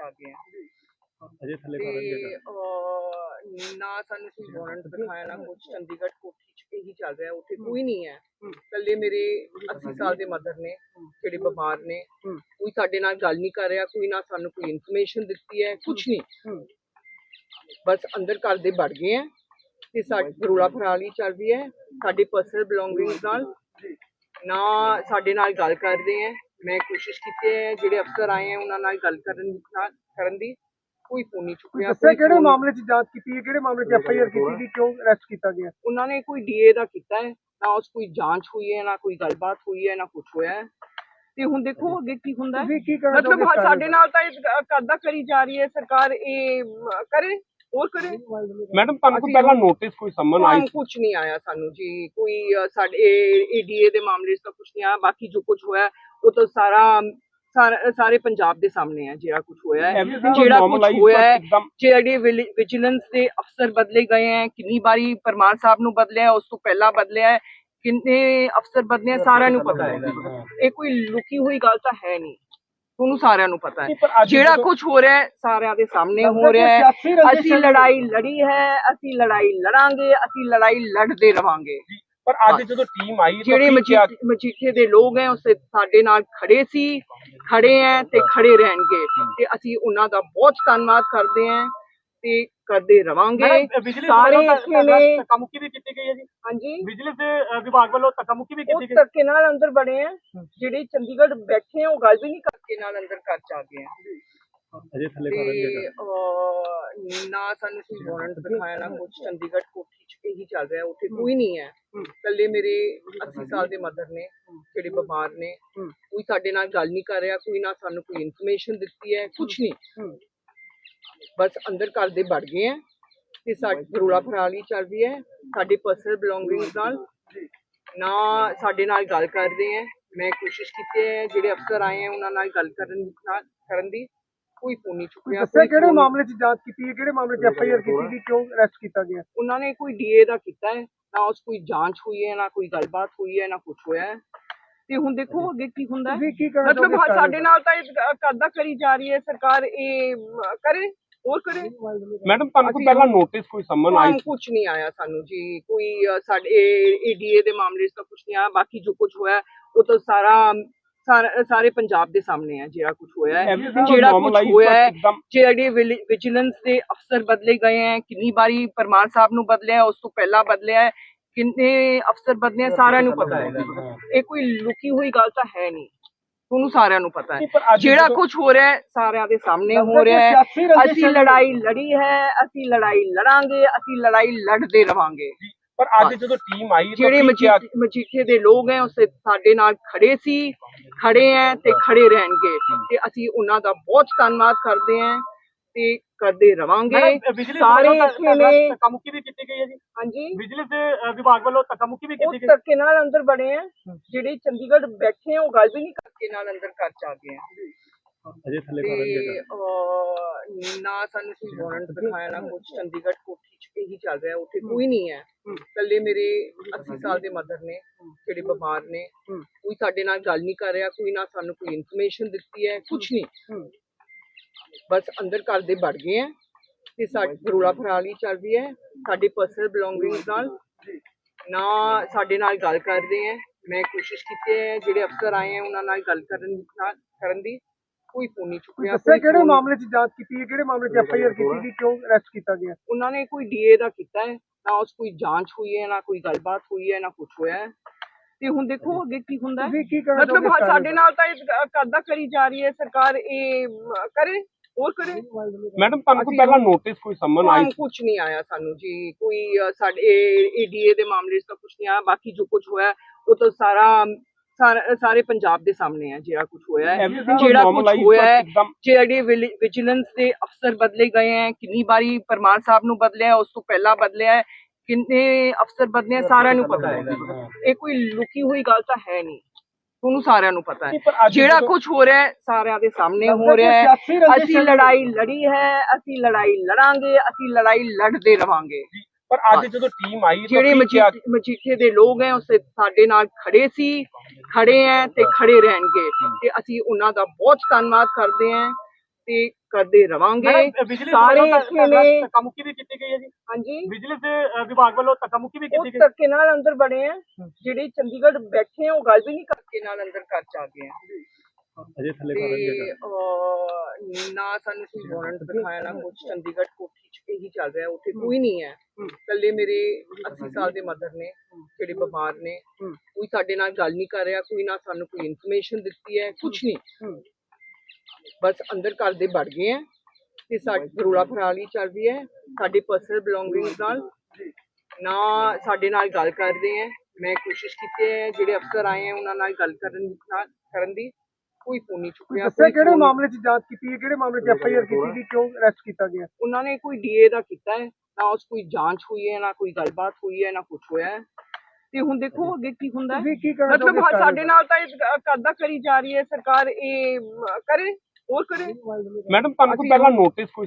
ਆ ਗਏ ਆ ਅਜੇ ਥੱਲੇ ਤੇ ਅਹ, ਨਾ ਸਾਨੂੰ ਕੋਈ ਵਾਰੰਟ ਦਿਖਾਇਆ ਨਾ ਕੁਝ ਚੰਡੀਗੜ੍ਹ ਕੋਠੀ ਚ ਇਹੀ ਚੱਲ ਰਿਹਾ ਉੱਥੇ ਕੋਈ ਨਹੀਂ ਹੈ। ਕੱਲੇ ਮੇਰੇ 80 ਸਾਲ ਦੇ ਮਦਰ ਨੇ ਜਿਹੜੇ ਬਿਮਾਰ ਨੇ। ਕੋਈ ਸਾਡੇ ਨਾਲ ਗੱਲ ਨਹੀਂ ਕਰ ਰਿਹਾ ਕੋਈ ਨਾ ਸਾਨੂੰ ਕੋਈ ਇਨਫੋਰਮੇਸ਼ਨ ਦਿੱਤੀ ਹੈ ਕੁਝ ਨਹੀਂ। ਬਸ ਅੰਦਰ ਘਰ ਦੇ ਵੜ ਗਏ ਆ ਤੇ ਸਾਡੀ ਰੋਲਾ ਫਰਾਲੀ ਚੱਲ ਰਹੀ ਹੈ। ਸਾਡੀ ਪਰਸਨਲ ਬਿਲੋਂਗਿੰਗਸ ਨਾਲ ਨਾ ਸਾਡੇ ਨਾਲ ਗੱਲ ਕਰਦੇ ਹੈ। ਮੈਂ ਕੋਸ਼ਿਸ਼ ਕੀਤੀ ਹੈ ਜਿਹੜੇ ਅਫਸਰ ਆਏ ਹੈ ਉਹਨਾਂ ਨਾਲ ਗੱਲ ਕਰਨ ਨਾਲ- ਕਰਨ ਦੀ। ਕੋਈ ਫੋਨ ਨਹੀਂ ਚੁੱਕਿਆ ਦੱਸਿਆ ਕੋਈ ਕਿਹੜੇ phone- ਮਾਮਲੇ 'ਚ ਜਾਂਚ ਕੀਤੀ ਹੈ ਕਿਹੜੇ ਮਾਮਲੇ 'ਚ ਐਫ ਆਈ ਆਰ ਕੀਤੀ ਗਈ ਕਿਉਂ ਅਰੈਸਟ ਕੀਤਾ ਗਿਆ? ਉਹਨਾਂ ਨੇ ਕੋਈ ਡੀਏ ਦਾ ਕੀਤਾ ਹੈ ਨਾ ਉਸ ਕੋਈ ਜਾਂਚ ਹੋਈ ਹੈ ਨਾ ਕੋਈ ਗੱਲਬਾਤ ਹੋਈ ਹੈ ਨਾ ਕੁਝ ਹੋਇਆ ਹੈ। ਤੇ ਹੁਣ ਦੇਖੋ ਅੱਗੇ ਕੀ ਹੁੰਦਾ ਹੈ। ਤੁਸੀਂ ਕੀ ਕਹਿਣਾ ਮਤਲਬ ਚਾਹੋਗੇ ਹਾਂ, ਸਾਡੇ ਨਾਲ ਤਾਂ ਇਹ ਕਰਦਾ ਕਰੀ ਜਾ ਰਹੀ ਹੈ ਸਰਕਾਰ ਇਹ ਮ, ਕਰੇ ਹੋਰ ਕਰੇ? ਮੈਡਮ ਤੁਹਾਨੂੰ ਕੋਈ ਪਹਿਲਾਂ ਨੋਟਿਸ ਕੋਈ ਸੰਮਨ ਆਈ ਕੁਝ ਨਹੀਂ ਆਇਆ ਸਾਨੂੰ ਜੀ ਕੋਈ ਅ, ਸਾਡੇ ਏਡੀਏ ਦੇ ਮਾਮਲੇ 'ਚ ਤਾਂ ਕੁਝ ਨਹੀਂ ਆਇਆ ਬਾਕੀ ਜੋ ਕੁਝ ਹੋਇਆ ਹੈ, ਉਹ ਤਾਂ ਸਾਰਾ ਸਾਰਾ- ਪੰਜਾਬ ਦੇ ਸਾਹਮਣੇ ਹੈ ਜਿਹੜਾ ਕੁਝ ਹੋਇਆ ਹੈ। ਜਿਹੜਾ ਕੁਝ ਹੋਇਆ ਹੈ ਜਿਹੜੇ ਵਿਜੀਲੈਂਸ ਦੇ ਅਫਸਰ ਬਦਲੇ ਗਏ ਹੈ ਕਿੰਨੀ ਵਾਰੀ ਪਰਮਾਰ ਸਾਹਿਬ ਨੂੰ ਬਦਲਿਆ ਉਸ ਤੋਂ ਪਹਿਲਾਂ ਬਦਲਿਆ ਕਿੰਨੇ ਅਫਸਰ ਬਦਲੇ ਸਾਰਿਆਂ ਨੂੰ ਪਤਾ ਹੈ। ਇਹ ਕੋਈ ਲੁਕੀ ਹੋਈ ਗੱਲ ਤਾਂ ਹੈ ਨਹੀਂ। ਤੁਹਾਨੂੰ ਸਾਰਿਆਂ ਨੂੰ ਪਤਾ ਹੈ। ਜਿਹੜਾ ਕੁਝ ਹੋ ਰਿਹਾ ਹੈ ਸਾਰਿਆਂ ਦੇ ਸਾਹਮਣੇ ਹੋ ਰਿਹਾ ਹੈ। ਅਸੀਂ। ਲੜਾਈ ਲੜੀ ਹੈ ਅਸੀਂ ਲੜਾਈ ਲੜਾਂਗੇ ਅਸੀਂ ਲੜਾਈ ਲੜਦੇ ਰਵਾਂਗੇ। ਪਰ ਅੱਜ ਜਦੋਂ ਟੀਮ ਆਈ ਜਿਹੜੇ ਮਜੀਠੇ ਦੇ ਲੋਕ ਹੈ ਉਸੇ ਸਾਡੇ ਨਾਲ ਖੜੇ ਸੀ ਖੜੇ ਹੈ ਤੇ ਖੜੇ ਰਹਿਣਗੇ ਤੇ ਅਸੀਂ ਉਹਨਾਂ ਦਾ ਬਹੁਤ ਧੰਨਵਾਦ ਕਰਦੇ ਹਾਂ ਤੇ ਕਰਦੇ ਰਵਾਂਗੇ। ਸਾਰੇ ਇੱਥੇ ਨੇ ਧੱਕਾਮੁੱਕੀ ਵੀ ਕੀਤੀ ਗਈ ਹੈ ਜੀ। ਹਾਂਜੀ। ਬਿਜਲੀ ਦੇ ਵਿਭਾਗ ਵੱਲੋਂ ਧੱਕਾਮੁੱਕੀ ਵੀ ਕੀਤੀ ਗਈ। ਧੱਕੇ ਨਾਲ ਅੰਦਰ ਬੜੇ ਆ ਜਿਹੜੇ ਚੰਡੀਗੜ੍ਹ ਬੈਠੇ ਆ ਉਹ ਗੱਲ ਵੀ ਨਹੀਂ ਕਰਕੇ ਨਾਲ ਅੰਦਰ ਘਰ ਚ ਗਏ ਆ ਅਜੇ ਥੱਲੇ ਤੇ ਅਹ, ਨਾ ਸਾਨੂੰ ਕੋਈ ਵਾਰੰਟ ਦਿਖਾਇਆ ਨਾ ਕੁਝ ਚੰਡੀਗੜ੍ਹ ਕੋਠੀ ਚ ਇਹੀ ਚੱਲ ਰਿਹਾ ਉੱਥੇ ਕੋਈ ਨਹੀਂ ਹੈ। ਕੱਲੇ ਮੇਰੇ 80 ਸਾਲ ਦੇ ਮਦਰ ਨੇ ਜਿਹੜੇ ਬਿਮਾਰ ਨੇ। ਕੋਈ ਸਾਡੇ ਨਾਲ ਗੱਲ ਨਹੀਂ ਕਰ ਰਿਹਾ ਕੋਈ ਨਾ ਸਾਨੂੰ ਕੋਈ ਇਨਫੋਰਮੇਸ਼ਨ ਦਿੱਤੀ ਹੈ ਕੁਝ ਨਹੀਂ। ਬਸ ਅੰਦਰ ਘਰ ਦੇ ਵੜ ਗਏ ਆ ਤੇ ਸਾਡੀ ਰੋਲਾ ਫਰਾਲੀ ਚੱਲ ਰਹੀ ਹੈ। ਸਾਡੀ ਪਰਸਨਲ ਬਿਲੋਂਗਿੰਗਸ ਨਾਲ। ਨਾ ਸਾਡੇ ਨਾਲ ਗੱਲ ਕਰਦੇ ਹੈ। ਮੈਂ ਕੋਸ਼ਿਸ਼ ਕੀਤੀ ਹੈ ਜਿਹੜੇ ਅਫਸਰ ਆਏ ਹੈ ਉਹਨਾਂ ਨਾਲ ਗੱਲ ਕਰਨ ਨਾਲ ਕਰਨ ਦੀ। ਕੋਈ ਫੋਨ ਨਹੀਂ ਚੁੱਕਿਆ ਦੱਸਿਆ ਕਿਹੜੇ ਮਾਮਲੇ 'ਚ ਜਾਂਚ ਕੀਤੀ ਹੈ ਕਿਹੜੇ ਮਾਮਲੇ 'ਚ ਐਫ ਆਈ ਆਰ ਕੀਤੀ ਗਈ ਕਿਉਂ ਅਰੈਸਟ ਕੀਤਾ ਗਿਆ? ਉਹਨਾਂ ਨੇ ਕੋਈ ਡੀਏ ਦਾ ਕੀਤਾ ਹੈ ਨਾ ਉਸ ਕੋਈ ਜਾਂਚ ਹੋਈ ਹੈ ਨਾ ਕੋਈ ਗੱਲਬਾਤ ਹੋਈ ਹੈ ਨਾ ਕੁਝ ਹੋਇਆ ਹੈ। ਤੇ ਹੁਣ ਦੇਖੋ ਅੱਗੇ ਕੀ ਹੁੰਦਾ ਮਤਲਬ ਸਾਡੇ ਨਾਲ ਤਾਂ ਇਹ ਕਰਦਾ ਕਰੀ ਜਾ ਰਹੀ ਹੈ ਸਰਕਾਰ ਇਹ ਕਰੇ ਹੋਰ ਕਰੇ? ਮੈਡਮ ਤੁਹਾਨੂੰ ਕੋਈ ਪਹਿਲਾਂ ਨੋਟਿਸ ਕੋਈ ਸੰਮਨ ਆਈ? ਕੁਝ ਨਹੀਂ ਆਇਆ ਸਾਨੂੰ ਜੀ ਕੋਈ ਸਾਡੇ ਏਡੀਏ ਦੇ ਮਾਮਲੇ 'ਚ ਤਾਂ ਕੁਝ ਨਹੀਂ ਆਇਆ ਬਾਕੀ ਜੋ ਕੁਝ ਹੋਇਆ ਉਹ ਤਾਂ ਸਾਰਾ ਸਾਰਾ- ਸਾਰੇ ਪੰਜਾਬ ਦੇ ਸਾਹਮਣੇ ਹੈ ਜਿਹੜਾ ਕੁਝ ਹੋਇਆ ਹੈ ਜਿਹੜਾ ਕੁਝ ਹੋਇਆ ਹੈ ਜਿਹੜੇ ਵਿਜੀਲੈਂਸ ਦੇ ਅਫਸਰ ਬਦਲੇ ਗਏ ਹੈ ਕਿੰਨੀ ਵਾਰੀ ਪਰਮਾਰ ਸਾਹਿਬ ਨੂੰ ਬਦਲਿਆ ਉਸ ਤੋਂ ਪਹਿਲਾਂ ਬਦਲਿਆ ਹੈ ਕਿੰਨੇ ਅਫਸਰ ਬਦਲੇ ਹੈ ਸਾਰਿਆਂ ਨੂੰ ਪਤਾ ਹੈ। ਇਹ ਕੋਈ ਲੁਕੀ ਹੋਈ ਗੱਲ ਤਾਂ ਹੈ ਨਹੀਂ ਤੁਹਾਨੂੰ ਸਾਰਿਆਂ ਨੂੰ ਪਤਾ ਹੈ। ਜਿਹੜਾ ਕੁਝ ਹੋ ਰਿਹਾ ਹੈ ਸਾਰਿਆਂ ਦੇ ਸਾਹਮਣੇ ਹੋ ਰਿਹਾ ਹੈ। ਅਸੀਂ। ਲੜਾਈ ਲੜੀ ਹੈ ਅਸੀਂ ਲੜਾਈ ਲੜਾਂਗੇ ਅਸੀਂ ਲੜਾਈ ਲੜਦੇ ਰਵਾਂਗੇ। ਪਰ ਅੱਜ ਜਦੋਂ ਟੀਮ ਆਈ ਜਿਹੜੇ ਮਜੀਠੇ ਦੇ ਲੋਕ ਹੈ ਉਸੇ ਸਾਡੇ ਨਾਲ ਖੜੇ ਸੀ। ਖੜੇ ਹੈ ਤੇ ਖੜੇ ਰਹਿਣਗੇ। ਤੇ ਅਸੀਂ ਉਹਨਾਂ ਦਾ ਬਹੁਤ ਧੰਨਵਾਦ ਕਰਦੇ ਹਾਂ ਤੇ ਕਰਦੇ ਰਵਾਂਗੇ। ਸਾਰੇ ਇੱਥੇ ਨੇ ਧੱਕਾਮੁੱਕੀ ਵੀ ਕੀਤੀ ਗਈ ਹੈ ਜੀ। ਹਾਂਜੀ। ਬਿਜਲੀ ਦੇ ਵਿਭਾਗ ਵੱਲੋਂ ਧੱਕਾਮੁੱਕੀ ਵੀ ਉਹ ਕੀਤੀ ਗਈ। ਧੱਕੇ ਨਾਲ ਅੰਦਰ ਬੜੇ ਆ। ਜਿਹੜੇ ਚੰਡੀਗੜ੍ਹ ਬੈਠੇ ਆ ਉਹ ਗੱਲ ਵੀ ਨਹੀਂ ਕਰਕੇ ਨਾਲ ਅੰਦਰ ਘਰ ਚ ਆ ਗਏ ਆ। ਅਜੇ ਥੱਲੇ ਤੇ। ਅਹ, ਨਾ ਸਾਨੂੰ ਕੋਈ ਵਾਰੰਟ ਦਿਖਾਇਆ ਨਾ ਕੁਝ ਚੰਡੀਗੜ੍ਹ ਕੋਠੀ ਚ ਇਹੀ ਚੱਲ ਰਿਹਾ ਉੱਥੇ ਕੋਈ ਨਹੀਂ ਹੈ। ਕੱਲੇ ਮੇਰੇ 80 ਸਾਲ ਦੇ ਮਦਰ ਨੇ ਜਿਹੜੇ ਬਿਮਾਰ ਨੇ। ਕੋਈ ਸਾਡੇ ਨਾਲ ਗੱਲ ਨਹੀਂ ਕਰ ਰਿਹਾ ਕੋਈ ਨਾ ਸਾਨੂੰ ਕੋਈ ਇਨਫੋਰਮੇਸ਼ਨ ਦਿੱਤੀ ਹੈ ਕੁਝ ਨਹੀਂ। ਬਸ ਅੰਦਰ ਘਰ ਦੇ ਵੜ ਗਏ ਆ ਤੇ ਸਾਡੀ ਰੋਲਾ ਫਰਾਲੀ ਚੱਲ ਰਹੀ ਹੈ। ਸਾਡੀ ਪਰਸਨਲ ਬਿਲੋਂਗਿੰਗਸ ਨਾਲ ਨਾ ਸਾਡੇ ਨਾਲ ਗੱਲ ਕਰਦੇ ਹੈ। ਮੈਂ ਕੋਸ਼ਿਸ਼ ਕੀਤੀ ਹੈ ਜਿਹੜੇ ਅਫਸਰ ਆਏ ਹੈ ਉਹਨਾਂ ਨਾਲ ਗੱਲ ਕਰਨ ਨਾਲ ਕਰਨ ਦੀ। ਕੋਈ ਫੋਨ ਨਹੀਂ ਚੁੱਕਿਆ ਦੱਸਿਆ ਕਿਹੜੇ ਮਾਮਲੇ 'ਚ ਜਾਂਚ ਕੀਤੀ ਹੈ ਕਿਹੜੇ ਮਾਮਲੇ 'ਚ ਐਫ ਆਈ ਆਰ ਕੀਤੀ ਗਈ ਕਿਉਂ ਅਰੈਸਟ ਕੀਤਾ ਗਿਆ? ਉਹਨਾਂ ਨੇ ਕੋਈ ਡੀਏ ਦਾ ਕੀਤਾ ਹੈ ਨਾ ਉਸ ਕੋਈ ਜਾਂਚ ਹੋਈ ਹੈ ਨਾ ਕੋਈ ਗੱਲਬਾਤ ਹੋਈ ਹੈ ਨਾ ਕੁਝ ਹੋਇਆ ਹੈ। ਤੇ ਹੁਣ ਦੇਖੋ ਅੱਗੇ ਕੀ ਹੁੰਦਾ ਹੈ। ਮਤਲਬ ਸਾਡੇ ਨਾਲ ਤਾਂ ਇਹ ਕਰਦਾ ਕਰੀ ਜਾ ਰਹੀ ਹੈ ਸਰਕਾਰ ਇਹ ਕਰੇ ਹੋਰ ਕਰੇ। ਮੈਡਮ ਤੁਹਾਨੂੰ ਕੋਈ ਪਹਿਲਾਂ ਨੋਟਿਸ ਕੋਈ ਸੰਮਨ ਆਈ? ਕੁਝ ਨਹੀਂ ਆਇਆ ਸਾਨੂੰ ਜੀ ਕੋਈ ਸਾਡੇ ਏਡੀਏ ਦੇ ਮਾਮਲੇ 'ਚ ਤਾਂ ਕੁਝ ਨਹੀਂ ਆਇਆ ਬਾਕੀ ਜੋ ਕੁਝ ਹੋਇਆ ਉਹ ਤਾਂ ਸਾਰਾ ਸਾਰਾ- ਪੰਜਾਬ ਦੇ ਸਾਹਮਣੇ ਹੈ ਜਿਹੜਾ ਕੁਝ ਹੋਇਆ ਹੈ। ਜਿਹੜਾ ਕੁਝ ਹੋਇਆ ਹੈ ਜਿਹੜੇ ਵਿਜੀਲੈਂਸ ਦੇ ਅਫਸਰ ਬਦਲੇ ਗਏ ਹੈ ਕਿੰਨੀ ਵਾਰੀ ਪਰਮਾਰ ਸਾਹਿਬ ਨੂੰ ਬਦਲਿਆ ਉਸ ਤੋਂ ਪਹਿਲਾਂ ਬਦਲਿਆ ਹੈ ਕਿੰਨੇ ਅਫਸਰ ਬਦਲੇ ਸਾਰਿਆਂ ਨੂੰ ਪਤਾ ਹੈ। ਇਹ ਕੋਈ ਲੁਕੀ ਹੋਈ ਗੱਲ ਤਾਂ ਹੈ ਨਹੀਂ। ਤੁਹਾਨੂੰ ਸਾਰਿਆਂ ਨੂੰ ਪਤਾ ਹੈ। ਜਿਹੜਾ ਕੁਝ ਹੋ ਰਿਹਾ ਹੈ ਸਾਰਿਆਂ ਦੇ ਸਾਹਮਣੇ ਹੋ ਰਿਹਾ ਹੈ। ਅਸੀਂ। ਲੜਾਈ ਲੜੀ ਹੈ ਅਸੀਂ ਲੜਾਈ ਲੜਾਂਗੇ ਅਸੀਂ ਲੜਾਈ ਲੜਦੇ ਰਵਾਂਗੇ। ਪਰ ਅੱਜ ਜਦੋਂ ਟੀਮ ਆਈ ਜਿਹੜੇ ਮਜੀਠੇ ਦੇ ਲੋਕ ਹੈ ਉਸੇ ਸਾਡੇ ਨਾਲ ਖੜੇ ਸੀ। ਖੜੇ ਹੈ ਤੇ ਖੜੇ ਰਹਿਣਗੇ। ਤੇ ਅਸੀਂ ਉਹਨਾਂ ਦਾ ਬਹੁਤ ਧੰਨਵਾਦ ਕਰਦੇ ਹਾਂ ਤੇ ਕਰਦੇ ਰਵਾਂਗੇ। ਸਾਰੇ ਇੱਥੇ ਨੇ। ਧੱਕਾਮੁੱਕੀ ਵੀ ਕੀਤੀ ਗਈ ਹੈ ਜੀ। ਹਾਂਜੀ। ਵਿਜੀਲੈਂਸ ਦੇ ਵਿਭਾਗ ਵੱਲੋਂ ਧੱਕਾਮੁੱਕੀ ਵੀ ਉਹ ਕੀਤੀ ਗਈ। ਧੱਕੇ ਨਾਲ ਅੰਦਰ ਬੜੇ ਆ। ਜਿਹੜੇ ਚੰਡੀਗੜ੍ਹ ਬੈਠੇ ਆ ਉਹ ਗੱਲ ਵੀ ਨਹੀਂ ਕਰਕੇ ਨਾਲ ਅੰਦਰ ਘਰ ਚ ਆ ਗਏ ਆ। ਅਜੇ ਥੱਲੇ ਕਰ ਨਾ ਸਾਨੂੰ ਕੋਈ ਵਾਰੰਟ ਦਿਖਾਇਆ ਨਾ ਕੁਝ ਚੰਡੀਗੜ੍ਹ ਕੋਠੀ ਇਹੀ ਚੱਲ ਰਿਹਾ ਉੱਥੇ ਕੋਈ ਨਹੀਂ ਹੈ। ਕੱਲੇ ਮੇਰੇ 80 ਸਾਲ ਦੇ ਮਦਰ ਨੇ ਜਿਹੜੇ ਬਿਮਾਰ ਨੇ। ਕੋਈ ਸਾਡੇ ਨਾਲ ਗੱਲ ਨਹੀਂ ਕਰ ਰਿਹਾ ਕੋਈ ਨਾ ਸਾਨੂੰ ਕੋਈ ਇਨਫੋਰਮੇਸ਼ਨ ਦਿੱਤੀ ਹੈ ਕੁਝ ਨਹੀਂ। ਬਸ ਅੰਦਰ ਘਰ ਦੇ ਵੜ ਗਏ ਆ ਤੇ ਸਾਡੀ ਰੋਲਾ ਫਰਾਲੀ ਚੱਲ ਰਹੀ ਹੈ। ਸਾਡੇ ਪਰਸਨਲ ਬਿਲੋਂਗਿੰਗਸ ਨਾਲ ਨਾ ਸਾਡੇ ਨਾਲ ਗੱਲ ਕਰਦੇ ਹੈ। ਮੈਂ ਕੋਸ਼ਿਸ਼ ਕੀਤੀ ਹੈ ਜਿਹੜੇ ਅਫਸਰ ਆਏ ਹੈ ਉਹਨਾਂ ਨਾਲ ਗੱਲ ਕਰਨ ਕਰਨ ਦੀ। ਕੋਈ ਫੋਨ ਨਹੀਂ ਚੁੱਕਿਆ ਦੱਸਿਆ ਕਿਹੜੇ ਮਾਮਲੇ 'ਚ ਜਾਂਚ ਕੀਤੀ ਹੈ ਕਿਹੜੇ ਮਾਮਲੇ 'ਚ ਐਫ ਆਈ ਆਰ ਕੀਤੀ ਗਈ ਕਿਉਂ ਅਰੈਸਟ ਕੀਤਾ ਗਿਆ? ਉਹਨਾਂ ਨੇ ਕੋਈ ਡੀਏ ਦਾ ਕੀਤਾ ਹੈ ਨਾ ਉਸ ਕੋਈ ਜਾਂਚ ਹੋਈ ਹੈ ਨਾ ਕੋਈ ਗੱਲਬਾਤ ਹੋਈ ਹੈ ਨਾ ਕੁਝ ਹੋਇਆ ਹੈ। ਤੇ ਹੁਣ ਦੇਖੋ ਅੱਗੇ ਕੀ ਹੁੰਦਾ ਹੈ। ਮਤਲਬ ਸਾਡੇ ਨਾਲ ਤਾਂ ਇਹ ਕਰਦਾ ਕਰੀ ਜਾ ਰਹੀ ਹੈ ਸਰਕਾਰ ਇਹ ਕਰੇ ਹੋਰ ਕਰੇ। ਮੈਡਮ ਤੁਹਾਨੂੰ ਕੋਈ ਪਹਿਲਾਂ ਨੋਟਿਸ ਕੋਈ